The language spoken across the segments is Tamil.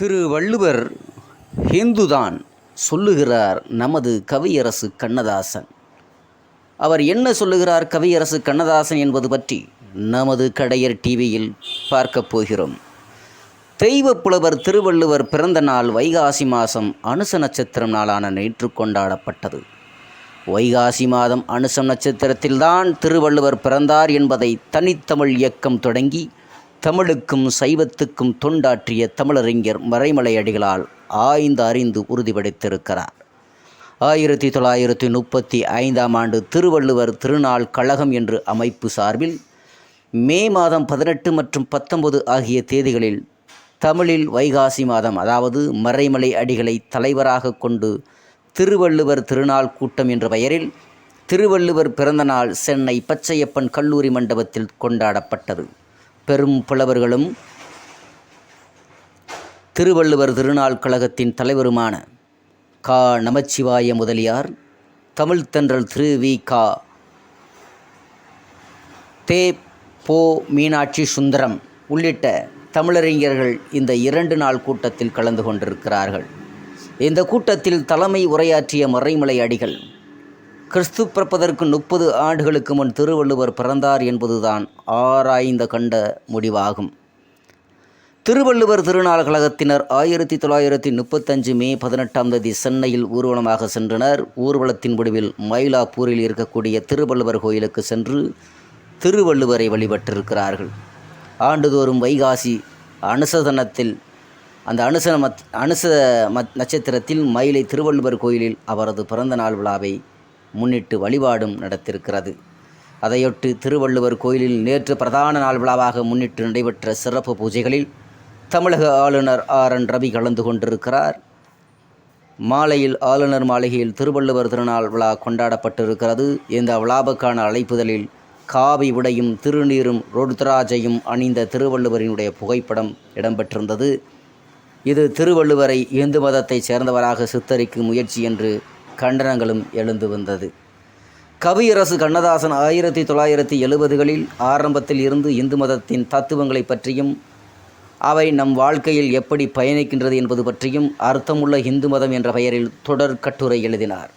திரு வள்ளுவர் ஹிந்துதான் சொல்லுகிறார் நமது கவியரசு கண்ணதாசன். அவர் என்ன சொல்லுகிறார் கவியரசு கண்ணதாசன் என்பது பற்றி நமது கடையர் டிவியில் பார்க்கப் போகிறோம். தெய்வப் புலவர் திருவள்ளுவர் பிறந்த நாள் வைகாசி மாதம் அனுச நட்சத்திரம் நாளான நேற்று கொண்டாடப்பட்டது. வைகாசி மாதம் அனுசம் நட்சத்திரத்தில்தான் திருவள்ளுவர் பிறந்தார் என்பதை தனித்தமிழ் இயக்கம் தொடங்கி தமிழுக்கும் சைவத்துக்கும் தொண்டாற்றிய தமிழறிஞர் மறைமலை அடிகளால் ஆய்ந்து அறிந்து உறுதிப்படுத்தியிருக்கிறார் ஆயிரத்தி தொள்ளாயிரத்தி முப்பத்தி ஐந்தாம் ஆண்டு திருவள்ளுவர் திருநாள் கழகம் என்று அமைப்பு சார்பில் மே மாதம் பதினெட்டு மற்றும் பத்தொன்பது ஆகிய தேதிகளில் தமிழில் வைகாசி மாதம் அதாவது மறைமலை அடிகளை தலைவராக கொண்டு திருவள்ளுவர் திருநாள் கூட்டம் என்ற பெயரில் திருவள்ளுவர் பிறந்தநாள் சென்னை பச்சையப்பன் கல்லூரி மண்டபத்தில் கொண்டாடப்பட்டது. பெரும் புலவர்களும் திருவள்ளுவர் திருநாள் கழகத்தின் தலைவருமான கா. நமச்சிவாய முதலியார் தமிழ்த்தன்றல் திரு. வி. கா. தே. போ. மீனாட்சி சுந்தரம் உள்ளிட்ட தமிழறிஞர்கள் இந்த இரண்டு நாள் கூட்டத்தில் கலந்து கொண்டிருக்கிறார்கள். இந்த கூட்டத்தில் தலைமை உரையாற்றிய மறைமலை அடிகள் கிறிஸ்து பிறப்பதற்கு முப்பது ஆண்டுகளுக்கு முன் திருவள்ளுவர் பிறந்தார் என்பதுதான் ஆராய்ந்த கண்ட முடிவாகும். திருவள்ளுவர் திருநாள் கழகத்தினர் ஆயிரத்தி தொள்ளாயிரத்தி முப்பத்தஞ்சு மே பதினெட்டாம் தேதி சென்னையில் ஊர்வலமாக சென்றனர். ஊர்வலத்தின் முடிவில் மயிலாப்பூரில் இருக்கக்கூடிய திருவள்ளுவர் கோயிலுக்கு சென்று திருவள்ளுவரை வழிபட்டிருக்கிறார்கள். ஆண்டுதோறும் வைகாசி அனுசதனத்தில் அந்த அனுசன மத் அனுச மத் நட்சத்திரத்தில் மயிலை திருவள்ளுவர் கோயிலில் அவரது பிறந்த நாள் விழாவை முன்னிட்டு வழிபாடும் நடத்திருக்கிறது. அதையொட்டு திருவள்ளுவர் கோயிலில் நேற்று பிரதான நாள் விழாவாக முன்னிட்டு நடைபெற்ற சிறப்பு பூஜைகளில் தமிழக ஆளுநர் ஆர். என். ரவி கலந்து கொண்டிருக்கிறார். மாலையில் ஆளுநர் மாளிகையில் திருவள்ளுவர் திருநாள் விழா கொண்டாடப்பட்டிருக்கிறது. இந்த விழாவுக்கான அழைப்புதலில் காவி உடையும் திருநீரும் ருத்ராஜையும் அணிந்த திருவள்ளுவரினுடைய புகைப்படம் இடம்பெற்றிருந்தது. இது திருவள்ளுவரை இந்து மதத்தைச் சேர்ந்தவராக சித்தரிக்கும் முயற்சி என்று கண்டனங்களும் எழுந்து வந்தது. கவியரசு கண்ணதாசன் ஆயிரத்தி தொள்ளாயிரத்தி எழுபதுகளில் ஆரம்பத்தில் இருந்து இந்து மதத்தின் தத்துவங்களை பற்றியும் அவை நம் வாழ்க்கையில் எப்படி பயணிக்கின்றது என்பது பற்றியும் அர்த்தமுள்ள இந்து மதம் என்ற பெயரில் தொடர் கட்டுரை எழுதினார்.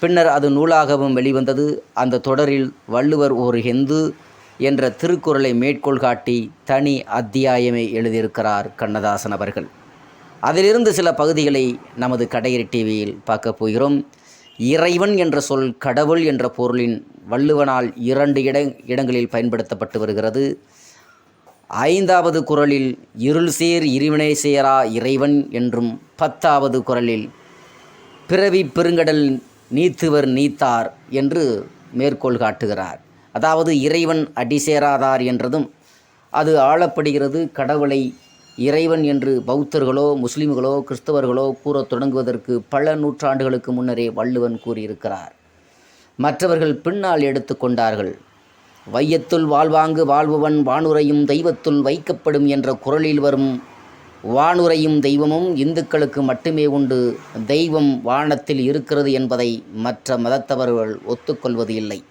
பின்னர் அது நூலாகவும் வெளிவந்தது. அந்த தொடரில் வள்ளுவர் ஒரு ஹிந்து என்ற திருக்குறளை மேற்கோள் காட்டி தனி அத்தியாயமே எழுதியிருக்கிறார் கண்ணதாசன் அவர்கள். அதிலிருந்து சில பகுதிகளை நமது கடையரி டிவியில் பார்க்க போகிறோம். இறைவன் என்ற சொல் கடவுள் என்ற பொருளின் வள்ளுவனால் இரண்டு இட இடங்களில் பயன்படுத்தப்பட்டு வருகிறது. ஐந்தாவது குரலில் இருள் சேர் இருவினை சேரா இறைவன் என்றும் பத்தாவது குரலில் பிறவி பெருங்கடல் நீத்துவர் நீத்தார் என்று மேற்கோள் காட்டுகிறார். அதாவது இறைவன் அடி சேராதார் என்றதும் அது ஆளப்படுகிறது கடவுளை இறைவன் என்று பௌத்தர்களோ முஸ்லிம்களோ கிறிஸ்தவர்களோ கூறத் தொடங்குவதற்கு பல நூற்றாண்டுகளுக்கு முன்னரே வள்ளுவன் கூறியிருக்கிறார். மற்றவர்கள் பின்னால் எடுத்துக்கொண்டார்கள் வையத்துள் வாழ்வாங்கு வாழ்பவன் வானுரையும் தெய்வத்துள் வைக்கப்படும் என்ற குரலில் வரும் வானுரையும் தெய்வமும் இந்துக்களுக்கு மட்டுமே உண்டு. தெய்வம் வானத்தில் இருக்கிறது என்பதை மற்ற மதத்தவர்கள் ஒத்துக்கொள்வது இல்லை.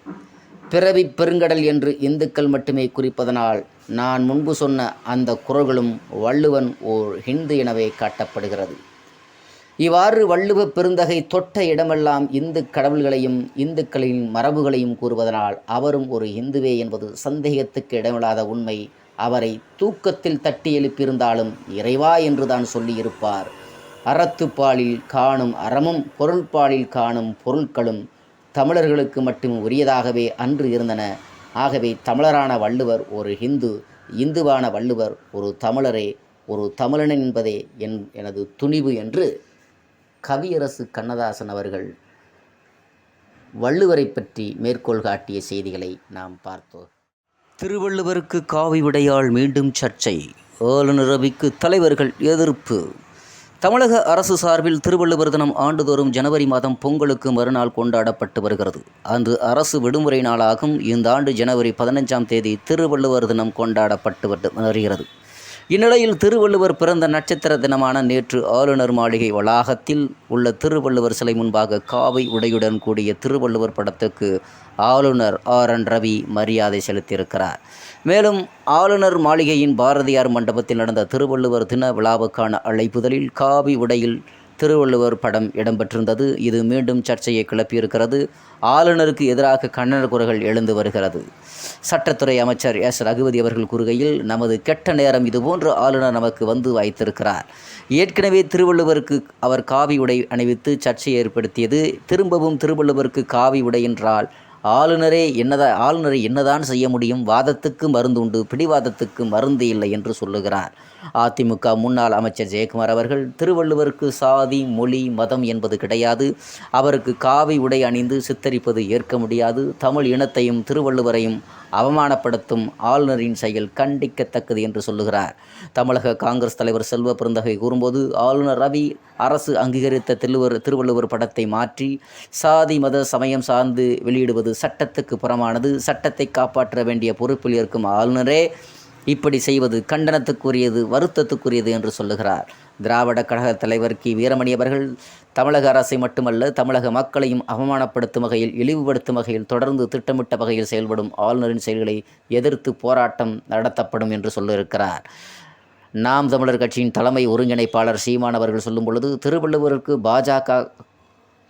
பிறவி பெருங்கடல் என்று இந்துக்கள் மட்டுமே குறிப்பதனால் நான் முன்பு சொன்ன அந்த குரல்களும் வள்ளுவன் ஓர் ஹிந்து எனவே காட்டப்படுகிறது. இவ்வாறு வள்ளுவ பெருந்தகை தொட்ட இடமெல்லாம் இந்து கடவுள்களையும் இந்துக்களின் மரபுகளையும் கூறுவதனால் அவரும் ஒரு இந்துவே என்பது சந்தேகத்துக்கு இடமில்லாத உண்மை. அவரை தூக்கத்தில் தட்டி எழுப்பியிருந்தாலும் இறைவா என்றுதான் சொல்லியிருப்பார். அறத்துப்பாலில் காணும் அறமும் பொருள்பாலில் காணும் பொருட்களும் தமிழர்களுக்கு மட்டும் உரியதாகவே அன்று இருந்தன. ஆகவே தமிழரான வள்ளுவர் ஒரு ஹிந்து இந்துவான வள்ளுவர் ஒரு தமிழரே ஒரு தமிழன் என்பதே என் எனது துணிவு என்று கவியரசு கண்ணதாசன் அவர்கள் வள்ளுவரை பற்றி மேற்கோள் காட்டிய செய்திகளை நாம் பார்த்தோம். திருவள்ளுவருக்கு காவி விடையால் மீண்டும் சர்ச்சை. ஏழு நிரவிக்கு தலைவர்கள் எதிர்ப்பு. தமிழக அரசு சார்பில் திருவள்ளுவர் தினம் ஆண்டுதோறும் ஜனவரி மாதம் பொங்கலுக்கு மறுநாள் கொண்டாடப்பட்டு வருகிறது. அன்று அரசு விடுமுறை நாளாகும். இந்த ஆண்டு ஜனவரி பதினஞ்சாம் தேதி திருவள்ளுவர் தினம் கொண்டாடப்பட்டு வருகிறது. இந்நிலையில் திருவள்ளுவர் பிறந்த நட்சத்திர தினமான நேற்று ஆளுநர் மாளிகை வளாகத்தில் உள்ள திருவள்ளுவர் சிலை முன்பாக காவி உடையுடன் கூடிய திருவள்ளுவர் படத்துக்கு ஆளுநர் ஆர் என் ரவி மரியாதை செலுத்தியிருக்கிறார். மேலும் ஆளுநர் மாளிகையின் பாரதியார் மண்டபத்தில் நடந்த திருவள்ளுவர் தின விழாவுக்கான அழைப்புதலில் காவி உடையில் திருவள்ளுவர் படம் இடம்பெற்றிருந்தது. இது மீண்டும் சர்ச்சையை கிளப்பியிருக்கிறது. ஆளுநருக்கு எதிராக கண்டன குரல்கள் எழுந்து வருகிறது. சட்டத்துறை அமைச்சர் எஸ். ரகுபதி அவர்கள் கூறுகையில் நமது கெட்ட நேரம் இதுபோன்று ஆளுநர் நமக்கு வந்து வைத்திருக்கிறார் ஏற்கனவே திருவள்ளுவருக்கு அவர் காவி உடை அணிவித்து சர்ச்சை ஏற்படுத்தியது. திரும்பவும் திருவள்ளுவருக்கு காவி உடை என்றால் ஆளுநரே என்னதா ஆளுநரை என்னதான் செய்ய முடியும்? வாதத்துக்கு மருந்து உண்டு பிடிவாதத்துக்கு மருந்து இல்லை என்று சொல்லுகிறார். அதிமுக முன்னாள் அமைச்சர் ஜெயக்குமார் அவர்கள் திருவள்ளுவருக்கு சாதி மொழி மதம் என்பது கிடையாது. அவருக்கு காவி உடை அணிந்து சித்தரிப்பது ஏற்க முடியாது. தமிழ் இனத்தையும் திருவள்ளுவரையும் அவமானப்படுத்தும் ஆளுநரின் செயல் கண்டிக்கத்தக்கது என்று சொல்லுகிறார். தமிழக காங்கிரஸ் தலைவர் செல்வ பெருந்தகை கூறும்போது ஆளுநர் ரவி அரசு அங்கீகரித்த திருவள்ளுவர் திருவள்ளுவர் படத்தை மாற்றி சாதி மத சமயம் சார்ந்து வெளியிடுவது சட்டத்துக்கு புறமானது. சட்டத்தை காப்பாற்ற வேண்டிய பொறுப்பில் இருக்கும் ஆளுநரே இப்படி செய்வது கண்டனத்துக்குரியது வருத்தத்துக்குரியது என்று சொல்லுகிறார். திராவிட கழக தலைவர் கி. வீரமணி அவர்கள் தமிழக அரசை மட்டுமல்ல தமிழக மக்களையும் அவமானப்படுத்தும் வகையில் இழிவுபடுத்தும் வகையில் தொடர்ந்து திட்டமிட்ட வகையில் செயல்படும் ஆளுநரின் செயல்களை எதிர்த்து போராட்டம் நடத்தப்படும் என்று சொல்லியிருக்கிறார். நாம் தமிழர் கட்சியின் தலைமை ஒருங்கிணைப்பாளர் சீமான் அவர்கள் சொல்லும் பொழுது திருவள்ளுவருக்கு பாஜக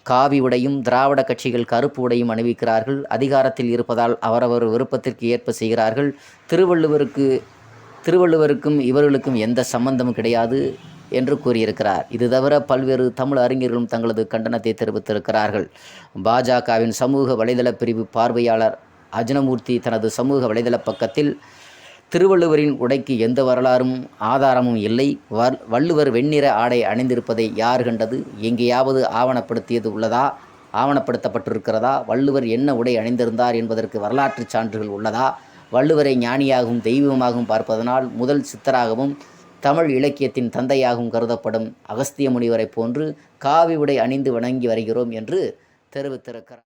காவி உடையும் திராவிட கட்சிகள் கருப்பு உடையும் அணிவிக்கிறார்கள். அதிகாரத்தில் இருப்பதால் அவரவர் விருப்பத்திற்கு ஏற்ப செய்கிறார்கள். திருவள்ளுவருக்கு திருவள்ளுவருக்கும் இவர்களுக்கும் எந்த சம்பந்தமும் கிடையாது என்று கூறியிருக்கிறார். இது தவிர பல்வேறு தமிழ் அறிஞர்களும் தங்களது கண்டனத்தை தெரிவித்திருக்கிறார்கள். பாஜகவின் சமூக வலைதள பிரிவு பார்வையாளர் அஜனமூர்த்தி தனது சமூக வலைதள பக்கத்தில் திருவள்ளுவரின் உடைக்கு எந்த வரலாறும் ஆதாரமும் இல்லை. வர் வள்ளுவர் வெண்ணிற ஆடை அணிந்திருப்பதை யார் கண்டது? எங்கேயாவது ஆவணப்படுத்தியது உள்ளதா? ஆவணப்படுத்தப்பட்டிருக்கிறதா? வள்ளுவர் என்ன உடை அணிந்திருந்தார் என்பதற்கு வரலாற்றுச் சான்றுகள் உள்ளதா? வள்ளுவரை ஞானியாகவும் தெய்வமாகவும் பார்ப்பதனால் முதல் சித்தராகவும் தமிழ் இலக்கியத்தின் தந்தையாகவும் கருதப்படும் அகஸ்திய முனிவரைப் போன்று காவி உடை அணிந்து வணங்கி வருகிறோம் என்று தெரிவித்திருக்கிறார்.